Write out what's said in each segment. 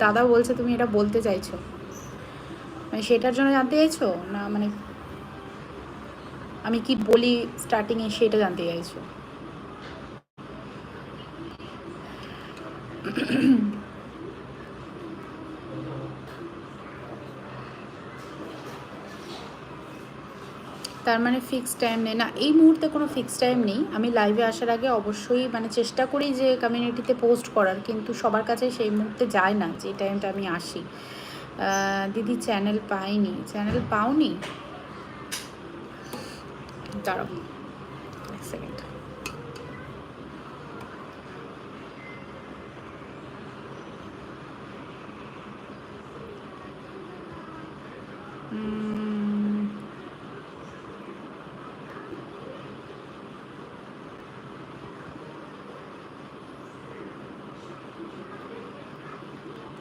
দাদা বলছে তুমি এটা বলতে চাইছো। মানে সেটার জন্য জানতে চাইছো? না মানে আমি কি বলি স্টার্টিংয়ে সেটা জানতে চাইছো? তার মানে ফিক্সড টাইম নেই। না এই মুহূর্তে কোনো ফিক্সড টাইম নেই। আমি লাইভে আসার আগে অবশ্যই মানে চেষ্টা করি যে কমিউনিটিতে পোস্ট করার কিন্তু সবার কাছে সেই মুহূর্তে যায় না যে টাইমটা আমি আসি। দিদি চ্যানেল পাইনি। চ্যানেল পাওনি? উম,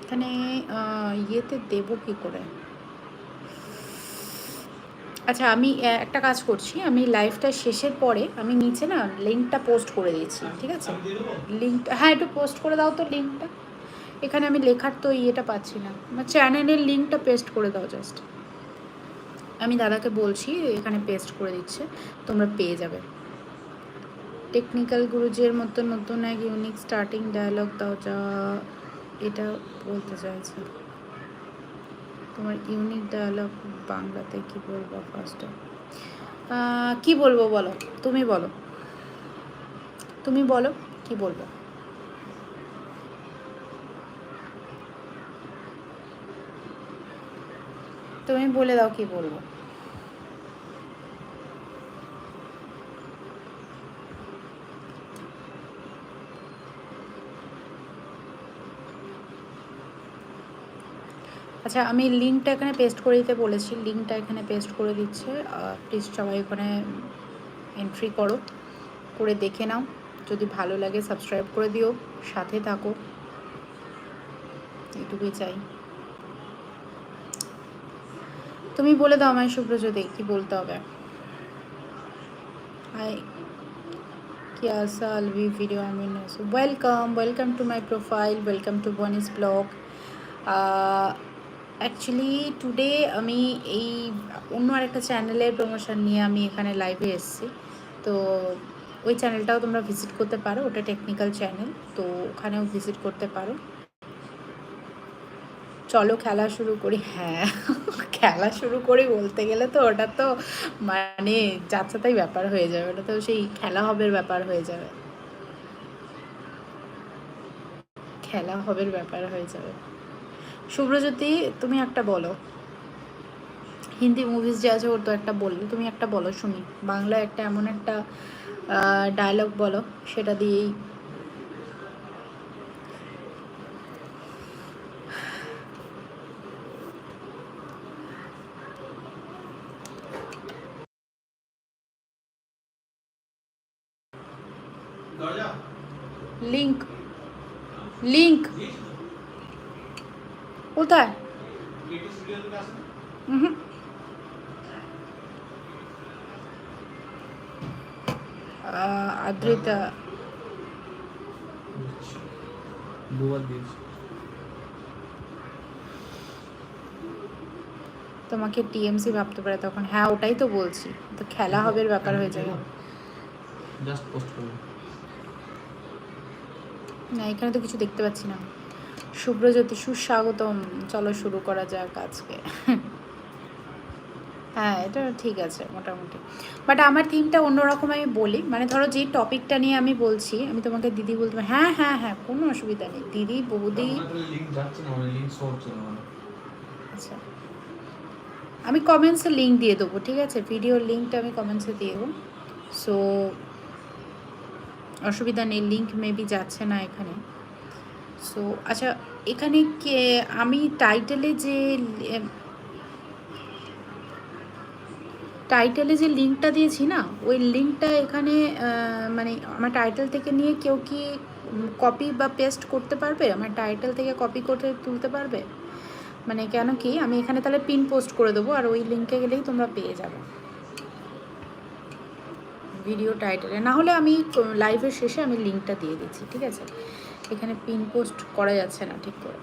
এখানে ইয়েতে দেবো কি করে? আচ্ছা আমি একটা কাজ করছি। আমি লাইভটা শেষের পরে আমি নিচে না লিঙ্কটা পোস্ট করে দিয়েছি, ঠিক আছে? লিঙ্কটা হ্যাঁ একটু পোস্ট করে দাও তো লিঙ্কটা এখানে আমি লেখার তো ইয়েটা পাচ্ছি না। আমার চ্যানেলের লিঙ্কটা পেস্ট করে দাও জাস্ট আমি দাদাকে বলছি, এখানে পেস্ট করে দিচ্ছে, তোমরা পেয়ে যাবে। টেকনিক্যাল গুরুজির মতো নতুন এক ইউনিক স্টার্টিং ডায়লগ দাও, যা এটা বলতে চাইছে। তোমার ইউনিক ডায়লগ বাংলাতে কি বলব ফার্স্টে কি বলব বলো? তুমি বলো। তুমি বলো, কি বলব? তুমি বলে দাও কি বলব? আচ্ছা আমি লিঙ্কটা এখানে পেস্ট করে দিতে বলেছি। লিঙ্কটা এখানে পেস্ট করে দিচ্ছে। প্লিজ সবাই ওখানে এন্ট্রি করো। করে দেখে নাও। যদি ভালো লাগে সাবস্ক্রাইব করে দিও। সাথে থাকো। এটুকুই চাই। তুমি বলে দাও আমায় শুভ্রজ্যোতি, কি বলতে হবে? হাই কিয়াসা আলভি ভিডিও আমি welcome welcome to my profile welcome to বনিস blog actually today আমি এই অন্য আরেকটা চ্যানেলের প্রমোশন নিয়ে আমি এখানে লাইভে এসেছি। তো ওই চ্যানেলটাও তোমরা ভিজিট করতে পারো, ওটা টেকনিক্যাল চ্যানেল তো ওখানেও ভিজিট করতে পারো। চলো খেলা শুরু করি। হ্যাঁ খেলা শুরু করি বলতে গেলে তো ওটা তো মানে যাচ্ছাতাই ব্যাপার হয়ে যাবে, ওটা তো সেই খেলা হবের ব্যাপার হয়ে যাবে। খেলা হবের ব্যাপার হয়ে যাবে। শুভ্রজ্যোতি তুমি একটা বলো। হিন্দি মুভিজ যে আছে ওর তো একটা বললে তুমি একটা বলো শুনি। বাংলা একটা এমন একটা ডায়লগ বলো সেটা দিয়েই। লিঙ্ক লিঙ্ক কোথায়? হুম আদ্রিতা। তোমাকে টিএমসি ভাবতে পারে তখন। হ্যাঁ ওটাই তো বলছি। তো খেলা হবে ব্যাপার হয়ে যাবে। না এখানে তো কিছু দেখতে পাচ্ছি না। শুভ্রজ্যোতি সুস্বাগতম। চলো শুরু করা যাক আজকে। হ্যাঁ এটা ঠিক আছে মোটামুটি। বাট আমার থিমটা অন্যরকম আমি বলি। মানে ধরো যে টপিকটা নিয়ে আমি বলছি আমি তোমাকে দিদি বলতে পারি হ্যাঁ হ্যাঁ হ্যাঁ কোনো অসুবিধা নেই। দিদি বৌদি। মানে আচ্ছা। আমি কমেন্টসে লিঙ্ক দিয়ে দেবো ঠিক আছে? ভিডিওর লিঙ্কটা আমি কমেন্টসে দিয়ে দেবো। সো অসুবিধা নেই লিঙ্ক মেবি যাচ্ছে না এখানে। সো আচ্ছা এখানে কে, আমি টাইটেলে যে টাইটেলে যে লিঙ্কটা দিয়েছি না, ওই লিঙ্কটা এখানে মানে আমার টাইটেল থেকে নিয়ে কেউ কি কপি বা পেস্ট করতে পারবে? আমার টাইটেল থেকে কপি করতে তুলতে পারবে? মানে কেন কি, আমি এখানে তাহলে পিন পোস্ট করে দেবো আর ওই লিঙ্কে গেলেই তোমরা পেয়ে যাবে। ভিডিও টাইটেলে না হলে আমি লাইভের শেষে আমি লিঙ্কটা দিয়ে দিচ্ছি, ঠিক আছে? এখানে পিন পোস্ট করা যাচ্ছে না ঠিক করে।